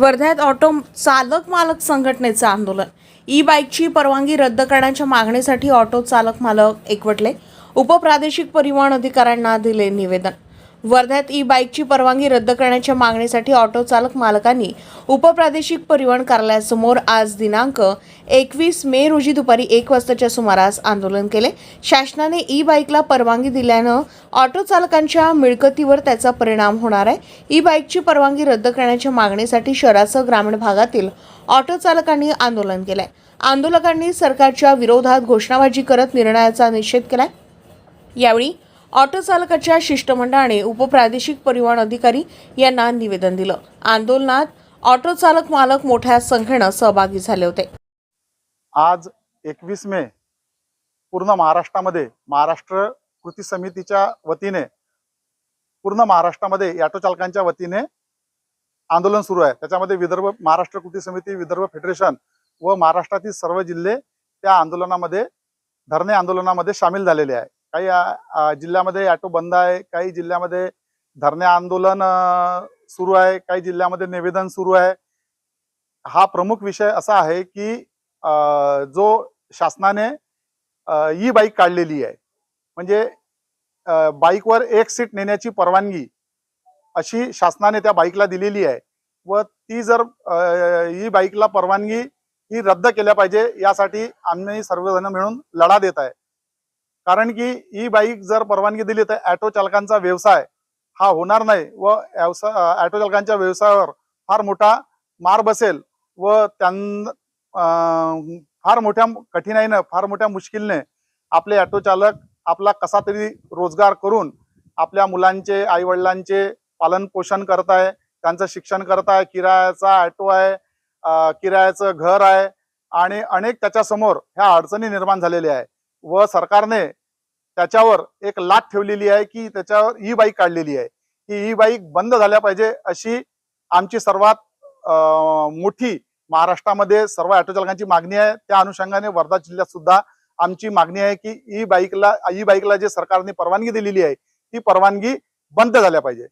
वर्ध्यात ऑटो चालक मालक संघटनेचं आंदोलन. ई बाईकची परवानगी रद्द करण्याच्या मागणीसाठी ऑटो चालक मालक एकवटले. उपप्रादेशिक परिवहन अधिकाऱ्यांना दिले निवेदन. वर्ध्यात ई बाईकची परवानगी रद्द करण्याच्या मागणीसाठी ऑटो चालक मालकांनी उपप्रादेशिक परिवहन कार्यालयासमोर आज दिनांक एकवीस मे रोजी दुपारी एक वाजताच्या सुमारास आंदोलन केले. शासनाने ई बाईकला परवानगी दिल्यानं ऑटो चालकांच्या मिळकतीवर त्याचा परिणाम होणार आहे. ई बाईकची परवानगी रद्द करण्याच्या मागणीसाठी शहरासह ग्रामीण भागातील ऑटो चालकांनी आंदोलन केलंय. आंदोलकांनी सरकारच्या विरोधात घोषणाबाजी करत निर्णयाचा निषेध केलाय. यावेळी ऑटो चालकाच्या शिष्टमंडळाने उपप्रादेशिक परिवहन अधिकारी यांना निवेदन दिलं. आंदोलनात ऑटो चालक मालक मोठ्या संख्येनं सहभागी झाले होते. आज एकवीस मे पूर्ण महाराष्ट्रामध्ये महाराष्ट्र कृती समितीच्या वतीने पूर्ण महाराष्ट्रामध्ये ऑटो चालकांच्या वतीने आंदोलन सुरू आहे. त्याच्यामध्ये विदर्भ महाराष्ट्र कृती समिती विदर्भ फेडरेशन व महाराष्ट्रातील सर्व जिल्हे त्या आंदोलनामध्ये धरणे आंदोलनामध्ये सामील झालेले आहे काही जिल्ह्यामध्ये ऑटो बंद आहे काही जिल्ह्यामध्ये धरणे आंदोलन सुरू आहे काही जिल्ह्यामध्ये निवेदन सुरू आहे. हा प्रमुख विषय असा आहे की अ, जो शासनाने ई बाईक काढलेली आहे. म्हणजे बाईकवर एक सीट नेण्याची परवानगी अशी शासनाने त्या बाईकला दिलेली आहे. व ती जर ई बाईकला परवानगी ही रद्द केल्या पाहिजे यासाठी आम्ही सर्वजण मिळून लढा देत आहे. कारण की ई बाईक जर परवानगी दिली तर ॲटो चालकांचा व्यवसाय हा होणार नाही व व्यवसाय ॲटो चालकांच्या व्यवसायावर फार मोठा मार बसेल व त्यां फार मोठ्या कठीणाईनं फार मोठ्या मुश्किलने आपले ॲटो चालक आपला कसा तरी रोजगार करून आपल्या मुलांचे आईवडिलांचे पालनपोषण करत आहे त्यांचं शिक्षण करत आहे किरायाचा ॲटो आहे किरायाचं घर आहे आणि अनेक त्याच्यासमोर ह्या अडचणी निर्माण झालेल्या आहे व सरकारने त्याच्यावर एक लाट ठेवलेली आहे की त्याच्यावर ई बाईक काढलेली आहे. की ई बाईक बंद झाल्या पाहिजे अशी आमची सर्वात मोठी महाराष्ट्रामध्ये सर्व ऑटो चालकांची मागणी आहे. त्या अनुषंगाने वर्धा जिल्ह्यात सुद्धा आमची मागणी आहे की ई बाईकला ई बाईकला जे सरकारने परवानगी दिलेली आहे ती परवानगी बंद झाल्या पाहिजे.